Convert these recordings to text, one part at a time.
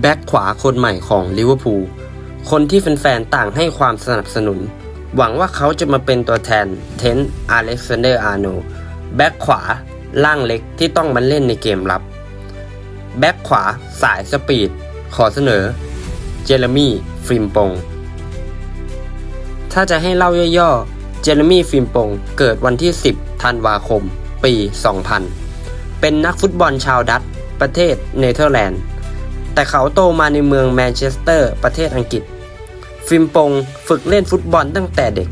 แบ็คขวาคนใหม่ของลิเวอร์พูลคนที่แฟนๆต่างให้ความสนับสนุน หวังว่าเขาจะมาเป็นตัวแทนเทนอเล็กซานเดอร์อาโนแบ็คขวาล่างเล็กที่ต้องมาเล่นในเกมรับ แบ็คขวาสายสปีด ขอเสนอ เจเรมี่ฟิมปง ถ้าจะให้เล่าย่อๆ เจเรมี่ฟิมปงเกิดวันที่ 10 ธันวาคม ปี 2000 เป็นนักฟุตบอลชาวดัตช์ประเทศเนเธอร์แลนด์ แต่เขาโตมาในเมืองแมนเชสเตอร์ ประเทศอังกฤษ ฟิมปงฝึกเล่นฟุตบอลตั้งแต่เด็ก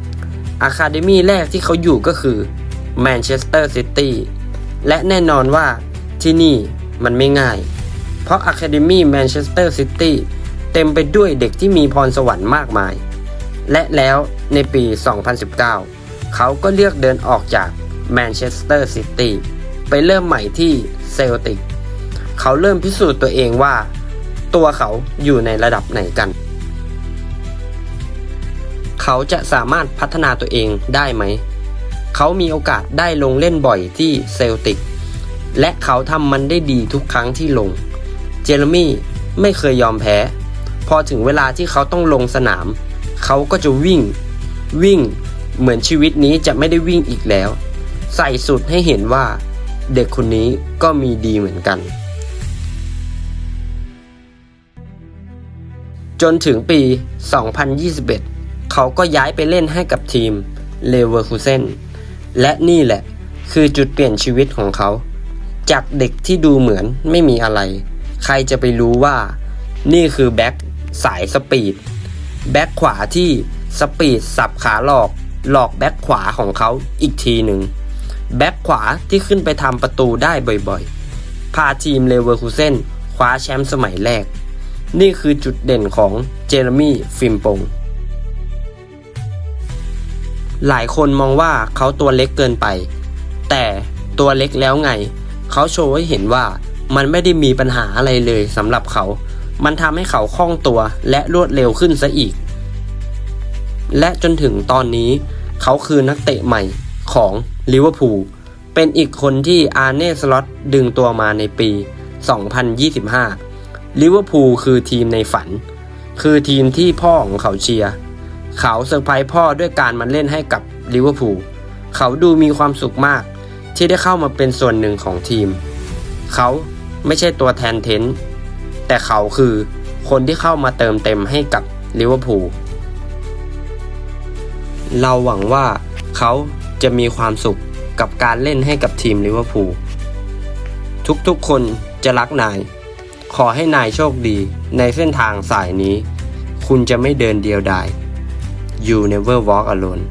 อะคาเดมีแรกที่เขาอยู่ก็คือแมนเชสเตอร์ซิตี้และแน่นอนว่าที่นี่มันไม่ง่าย เพราะอะคาเดมีแมนเชสเตอร์ซิตี้เต็มไปด้วยเด็กที่มีพรสวรรค์มากมาย และแล้วในปี 2019 เขาก็เลือกเดินออกจากแมนเชสเตอร์ซิตี้ไปเริ่มใหม่ที่เซลติก เขาเริ่มพิสูจน์ตัวเองว่า ตัวเขาอยู่ในระดับไหนกัน เขาจะสามารถพัฒนาตัวเองได้ไหม เขามีโอกาสได้ลงเล่นบ่อยที่เซลติก และเขาทำมันได้ดีทุกครั้งที่ลง เจเรมี่ไม่เคยยอมแพ้ พอถึงเวลาที่เขาต้องลงสนาม เขาก็จะวิ่ง วิ่ง เหมือนชีวิตนี้จะไม่ได้วิ่งอีกแล้ว ใส่สุดให้เห็นว่า เด็กคนนี้ก็มีดีเหมือนกัน จนถึงปี 2021 เขาก็ย้ายไปเล่นให้กับทีมเลเวอร์คูเซนและนี่แหละคือจุดเปลี่ยนชีวิตของเขา จากเด็กที่ดูเหมือนไม่มีอะไร ใครจะไปรู้ว่า นี่คือแบ็คสายสปีด แบ็คขวาที่สปีดสับขาหลอก หลอกแบ็คขวาของเขาอีกทีหนึ่ง แบ็คขวาที่ขึ้นไปทำประตูได้บ่อยๆ พาทีมเลเวอร์คูเซนคว้าแชมป์สมัยแรก นี่คือจุดเด่นของเจเรมี่ฟิมปง หลายคนมองว่าเขาตัวเล็กเกินไป แต่ตัวเล็กแล้วไง เขาโชว์ให้เห็นว่ามันไม่ได้มีปัญหาอะไรเลยสำหรับเขา มันทำให้เขาคล่องตัวและรวดเร็วขึ้นซะอีก และจนถึงตอนนี้ เขาคือนักเตะใหม่ของลิเวอร์พูล เป็นอีกคนที่อาร์เน่สล็อตดึงตัวมาในปี 2025 ลิเวอร์พูลคือทีมในฝัน คือทีมที่พ่อของเขาเชียร์เขาเซอร์ไพรส์พ่อด้วยการมาเล่นให้กับลิเวอร์พูลเขาดูมีความสุขมากที่ได้เข้ามาเป็นส่วนหนึ่งของทีม เขาไม่ใช่ตัวแทนเทนต์แต่เขาคือคนที่เข้ามาเติมเต็มให้กับลิเวอร์พูลเราหวังว่าเขาจะมีความสุขกับการเล่นให้กับทีมลิเวอร์พูลทุกๆคนจะรักนาย ขอให้นายโชคดีในเส้นทางสายนี้ คุณจะไม่เดินเดียวดาย You never walk alone